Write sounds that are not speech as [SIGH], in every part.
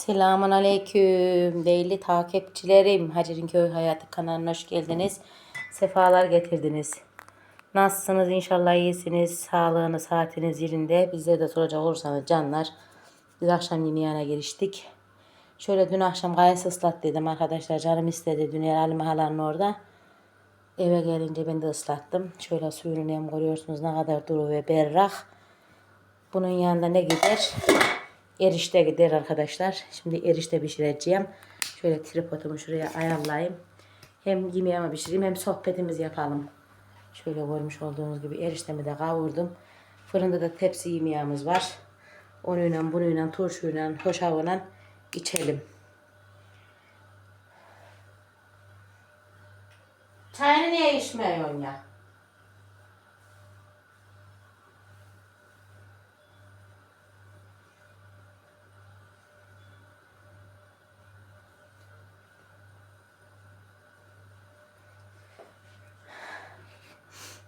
Selamun Aleyküm değerli takipçilerim. Hacer'in Köy Hayatı kanalına hoş geldiniz. Sefalar getirdiniz. Nasılsınız? İnşallah iyisiniz. Sağlığınız, saatiniz yerinde. Bizlere de soracak olursanız canlar. Biz akşam yemeğine giriştik. Şöyle dün akşam gayet ıslat dedim arkadaşlar. Canım istedi. Dün Halime halanın orada. Eve gelince ben de ıslattım. Şöyle suyunu nem görüyorsunuz ne kadar duru ve berrak. Bunun yanında ne gider? Erişte gider arkadaşlar. Şimdi erişte pişireceğim. Şöyle tripodumu şuraya ayarlayayım. Hem yemeğimi pişireyim hem sohbetimizi yapalım. Şöyle görmüş olduğunuz gibi eriştemi de kavurdum. Fırında da tepsi yemeğimiz var. Onunla bununla turşuyla hoşavla içelim. Çayını niye içmiyorsun ya?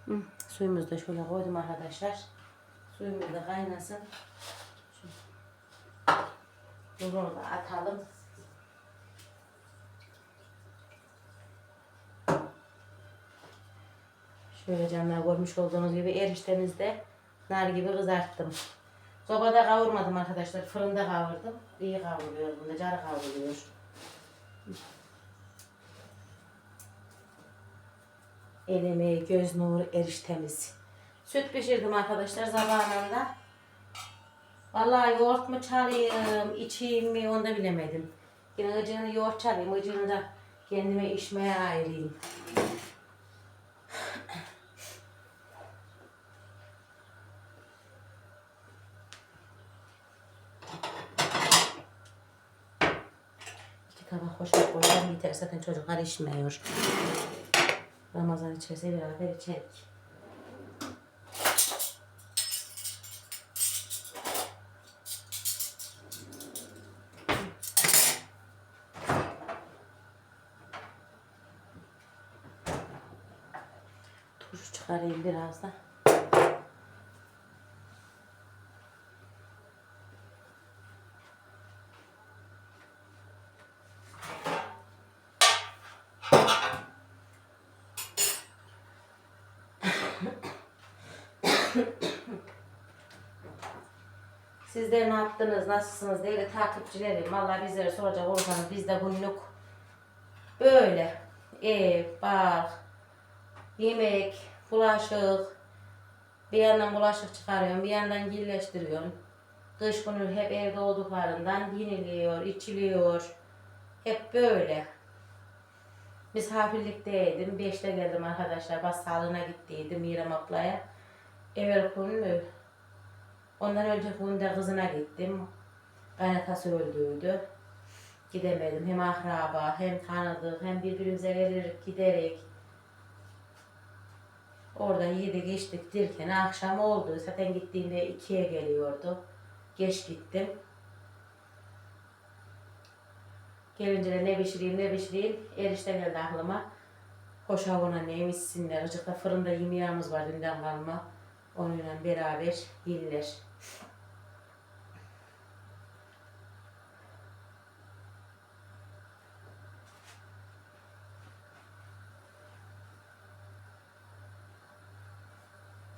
Hı, Suyumuzu da şöyle koydum arkadaşlar. Suyumuz da kaynasın. Bunu da atalım. Şöyle canlar görmüş olduğunuz gibi eriştemizde nar gibi kızarttım. Sobada kavurmadım arkadaşlar. Fırında kavurdum. İyi kavruluyor bunda. Carı kavruluyor. El emeği, göz nuru, eriştemiz. Süt pişirdim arkadaşlar zamanında. Vallahi yoğurt mu çalayım, içeyim mi onu da bilemedim. Yine ıcığını yoğurt çalayım, ıcığını da kendime içmeye ayırayım. İki tabak hoşuma koyacağım yeter zaten çocuklar içmiyor. Ramazan içerse beraber içerik. Turşu çıkarayım biraz da. Sizler ne yaptınız, nasılsınız değerli takipçilerim. Valla bizlere soracak olursanız biz de günlük böyle ev, bak, yemek, bulaşık, bir yandan bulaşık çıkarıyorum, bir yandan birleştiriyorum. Kış günü hep evde olduklarından yeniliyor, içiliyor. Hep böyle. Misafirlikteydim. Beşte geldim arkadaşlar. Bas sağlığına gittiydim İrem ablaya. Evvel günü Ondan önce günde kızına gittim. Kaynatası öldüydü. Gidemedim. Hem akraba hem tanıdık hem birbirimize gelir giderek. Orada yedi geçtik derken akşam oldu. Zaten gittiğimde ikiye geliyordu. Geç gittim. Gelince de ne pişireyim ne pişireyim. Erişte geldi aklıma. Hoş havuna ne yemişsinler. Acıkta fırında yemeğimiz var dünden kalma. Onunla beraber yerler.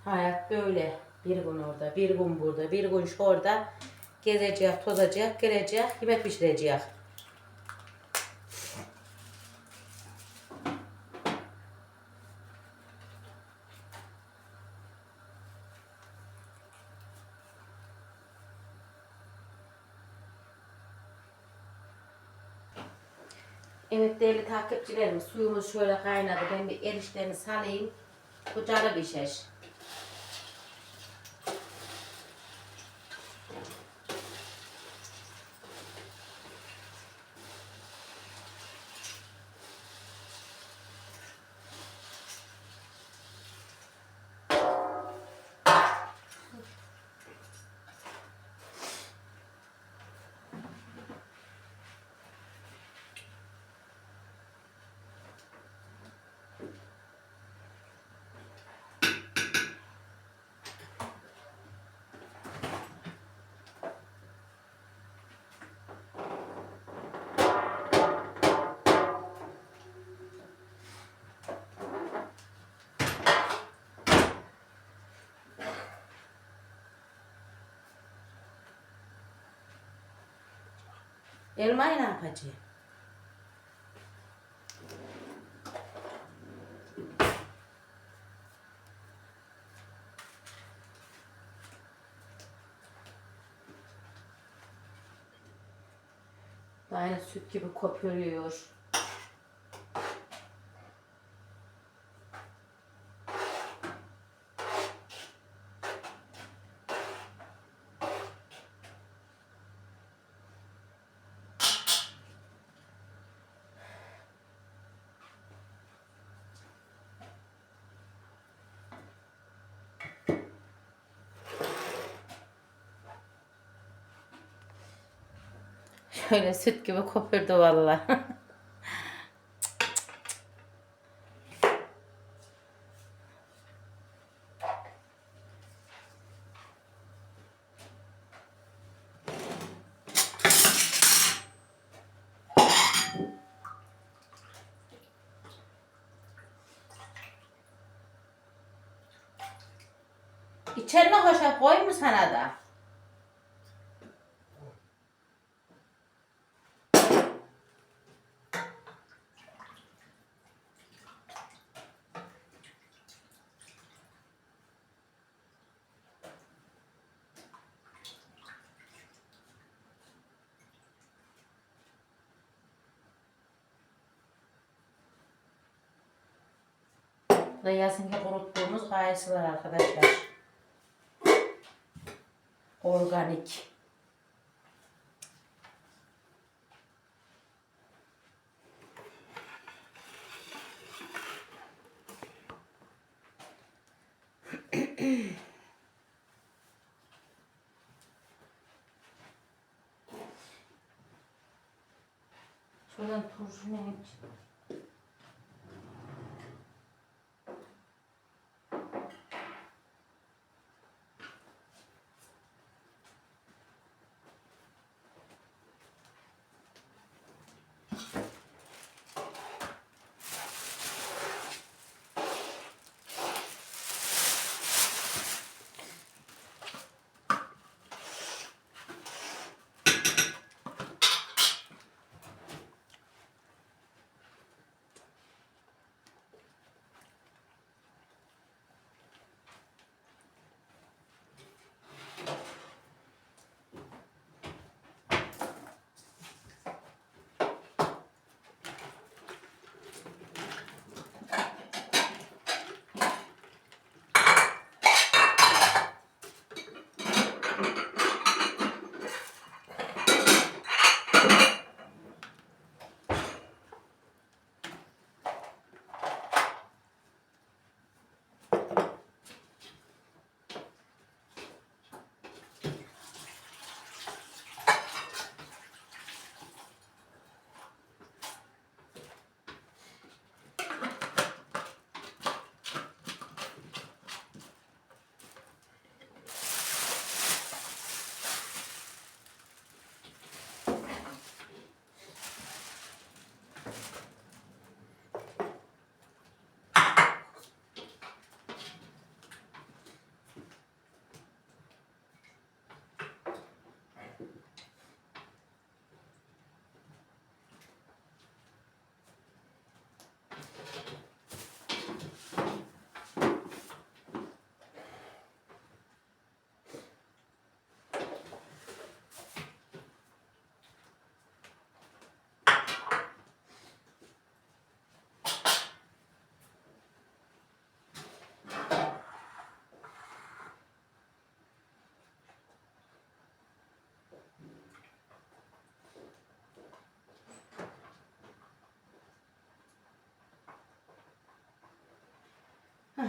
Hayat böyle. Bir gün orada, bir gün burada, bir gün şurada. Gezecek, tozacak, gelecek, yemek pişirecek. Evet değerli takipçilerim suyumuz şöyle kaynadı. Ben bir eriştemi salayım. Bu carı pişer. Elmayı ne yapacağım? Aynı süt gibi kopuyor. Şöyle süt gibi kopurdu vallahi. İçerine hoşaf koy mu sana da? Bu da yazınca kuruttuğumuz kayısılar arkadaşlar. Organik. Şuradan turşu ne?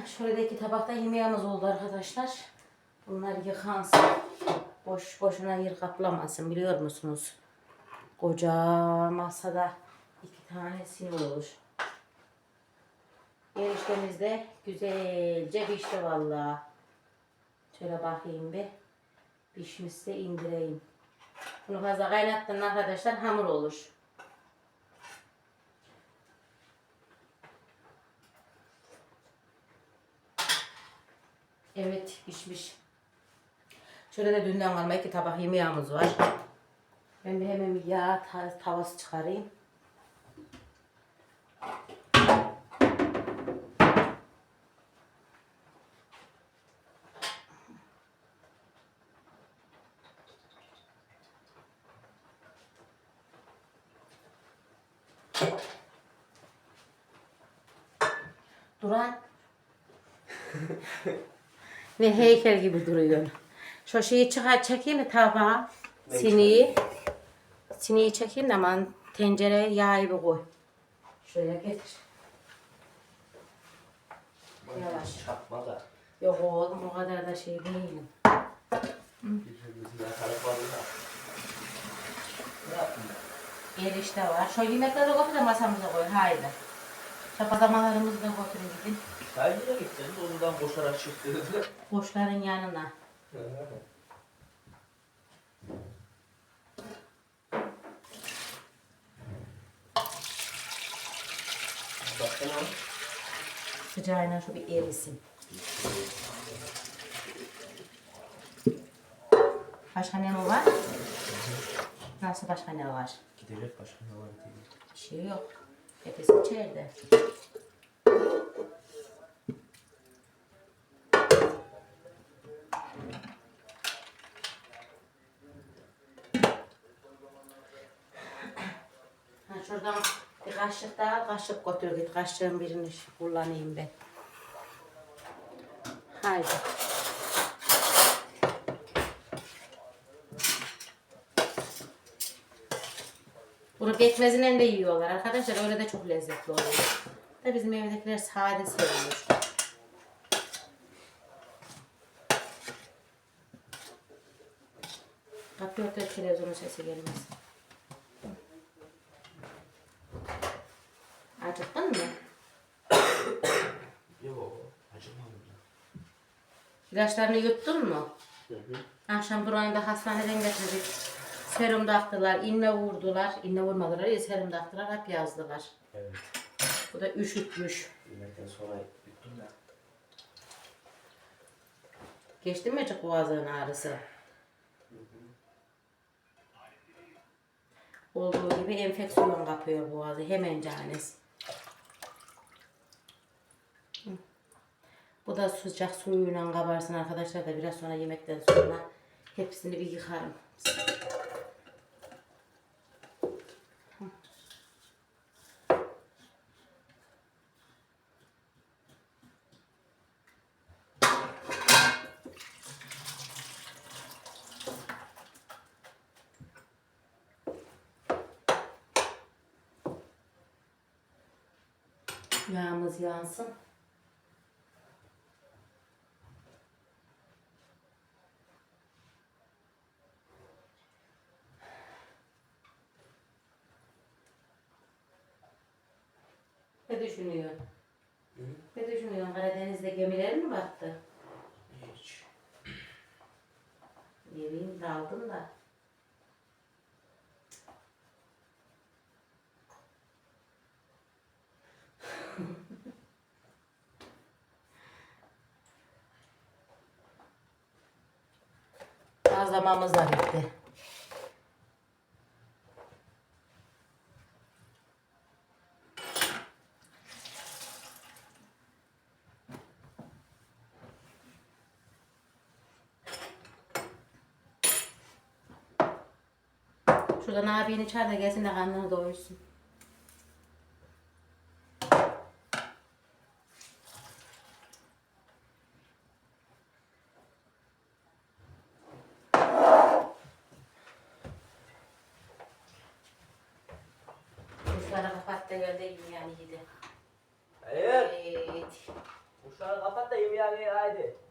İki tabakta yemeğimiz oldu arkadaşlar. Bunlar yıkansın. Boş boşuna yer kaplamasın biliyor musunuz? Koca masada iki tane sinir olur. Eriştemiz de güzelce pişti vallahi. Şöyle bakayım bir. Pişmişse indireyim. Bunu fazla kaynattın arkadaşlar hamur olur. Evet pişmiş. Şöyle de dünden kalma iki tabak yemeğimiz var. Ben bir hemen bir yağ ta- tavası çıkarayım. Duran. [LAUGHS] Ve heykel gibi duruyor. Şu şeyi çıkar çekeyim mi tabağa? Ne Siniyi. Siniyi çekeyim de aman tencereye yağı bir koy. Şuraya getir. Yavaş. Çakma da. Yok oğlum o kadar da şey ben? Erişte var. Şu yemekleri götür de masamıza koy. Haydi. Çapazamalarımızı da götürün gidin. Yine gideceğiz. Ondan koşarak çıktı. [LAUGHS] Boşların yanına. Baksana. Sıcağıyla şu bir erisin. Başka ne var? Nasıl başka ne var? Gidecek başka ne var diye. Bir şey yok. Hepsi içeride. Ha, şuradan bir kaşık götür git. Kaşığın birini kullanayım ben. Haydi. Bunu pekmezinden de yiyorlar arkadaşlar. Öyle de çok lezzetli oluyor. Da bizim evdekiler sade seviyor. Kapıyor da televizyonun sesi gelmez. Acıktın mı? Yok. Acımadım ya. İlaçlarını yuttun mu? Hı hı. Akşam buranı da hastaneden getirdik. Serum taktılar, inne vurdular. İnne vurmadılar ya serum taktılar, hep yazdılar. Evet. Bu da üşütmüş. Yemekten sonra yuttum da. Geçti mi açık boğazının ağrısı? Olduğu gibi enfeksiyon kapıyor boğazı hemen canesi. Bu da sıcak suyuyla kabarsın arkadaşlar da biraz sonra yemekten sonra hepsini bir yıkarım. Yağımız yansın. Ne düşünüyorsun? Hı? Ne düşünüyorsun? Karadeniz'de gemiler mi battı? Hiç. Yemeğim daldım da. [LAUGHS] Bazlamamız da bitti. Şuradan abini çağır da gelsin de karnını doyursun. Kuşları kapat da gel de yani yedi. Evet. Evet. Kuşları kapat da yemeğe gel haydi.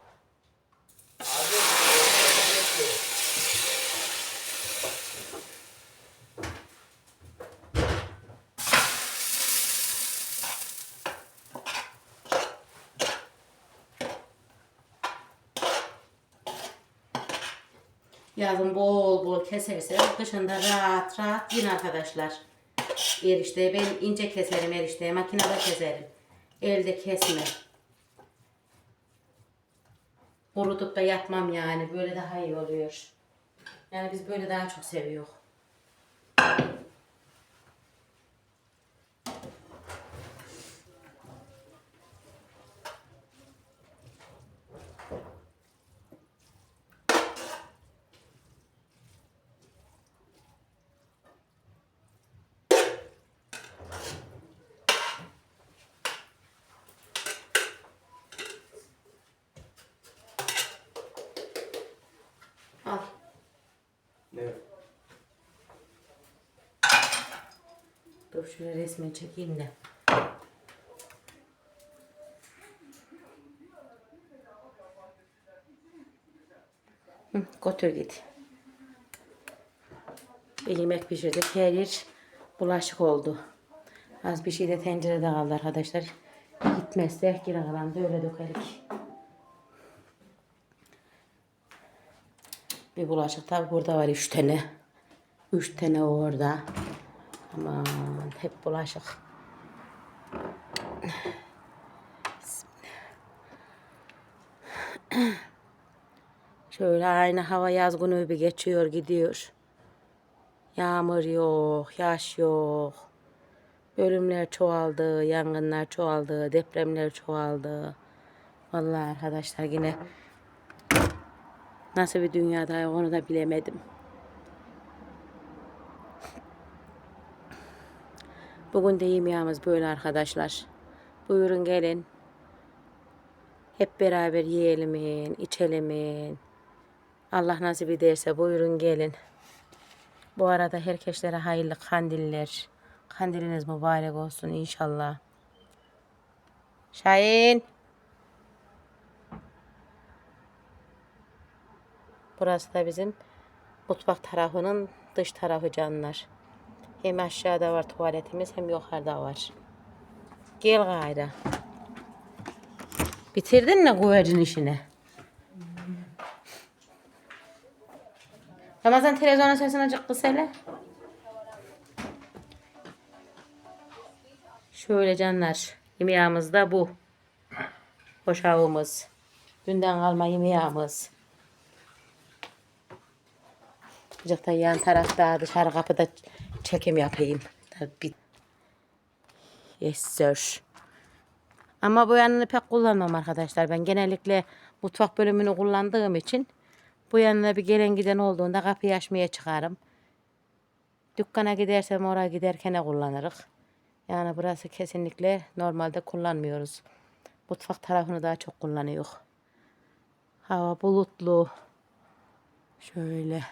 Yazın bol bol keserse kışında rahat rahat yiyin arkadaşlar. Erişte ben ince keserim erişte makinede keserim. Elde kesme. Kurutup da yapmam yani böyle daha iyi oluyor. Yani biz böyle daha çok seviyoruz. Dur şöyle resmen çekeyim de. Götür git. Bir yemek pişirdik. Her yer bulaşık oldu. Az bir şey de tencerede kaldı arkadaşlar. Gitmezse geri kalan da öyle dökerik. Bir bulaşık tabi burada var üç tane. Üç tane orada. Aman hep bulaşık. Şöyle aynı hava yaz günü gibi geçiyor gidiyor. Yağmur yok, yaş yok. Ölümler çoğaldı, yangınlar çoğaldı, depremler çoğaldı. Vallahi arkadaşlar yine nasıl bir dünyada onu da bilemedim. Bugün de yemeğimiz böyle arkadaşlar. Buyurun gelin. Hep beraber yiyelim, içelim. Allah nasip ederse buyurun gelin. Bu arada herkeslere hayırlı kandiller. Kandiliniz mübarek olsun inşallah. Şahin. Burası da bizim mutfak tarafının dış tarafı canlar. Hem aşağıda var tuvaletimiz hem yukarıda var. Gel gayrı. Bitirdin mi güvercin işini? Ramazan televizyonun sesini açık kız hele. Şöyle canlar. Yemeğimiz de bu. Hoşavımız. Dünden kalma yemeğimiz. Azıcık da yan tarafta dışarı kapıda çekim yapayım. Tabii. Yes sir. Ama bu yanını pek kullanmam arkadaşlar. Ben genellikle mutfak bölümünü kullandığım için bu yanına bir gelen giden olduğunda kapıyı açmaya çıkarım. Dükkana gidersem oraya giderken de kullanırız. Yani burası kesinlikle normalde kullanmıyoruz. Mutfak tarafını daha çok kullanıyor. Hava bulutlu. Şöyle.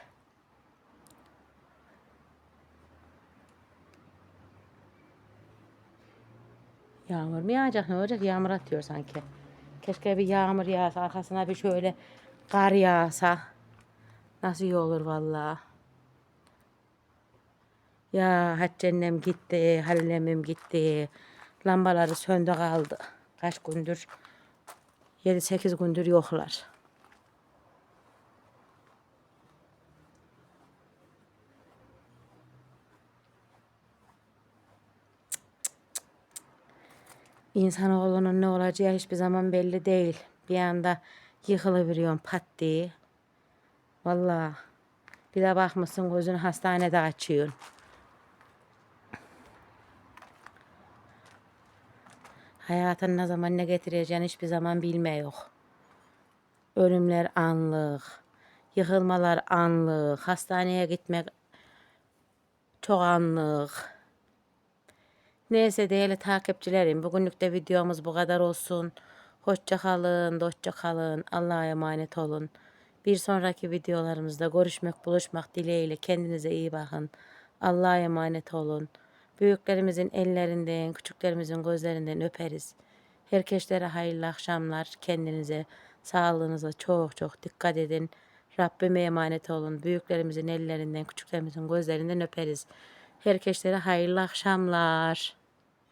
Yağmur mu yağacak ne olacak? Yağmur atıyor sanki. Keşke bir yağmur yağsa arkasına bir şöyle kar yağsa. Nasıl iyi olur vallahi. Ya Hatice annem gitti, Halil emmim gitti. Lambaları söndü kaldı. Kaç gündür? 7-8 gündür yoklar. İnsanoğlunun ne olacağı hiçbir zaman belli değil. Bir anda yıkılıveriyorsun pat diye. Vallahi bir de bakmışsın gözünü hastanede açıyorsun. Hayatın ne zaman ne getireceğini hiçbir zaman bilmiyor. Ölümler anlık, yıkılmalar anlık, hastaneye gitmek çok anlık. Neyse değerli takipçilerim bugünlük de videomuz bu kadar olsun. Hoşça kalın, dostça kalın. Allah'a emanet olun. Bir sonraki videolarımızda görüşmek, buluşmak dileğiyle kendinize iyi bakın. Allah'a emanet olun. Büyüklerimizin ellerinden, küçüklerimizin gözlerinden öperiz. Herkeslere hayırlı akşamlar. Kendinize, sağlığınıza çok çok dikkat edin. Rabbime emanet olun. Büyüklerimizin ellerinden, küçüklerimizin gözlerinden öperiz. Herkeslere hayırlı akşamlar.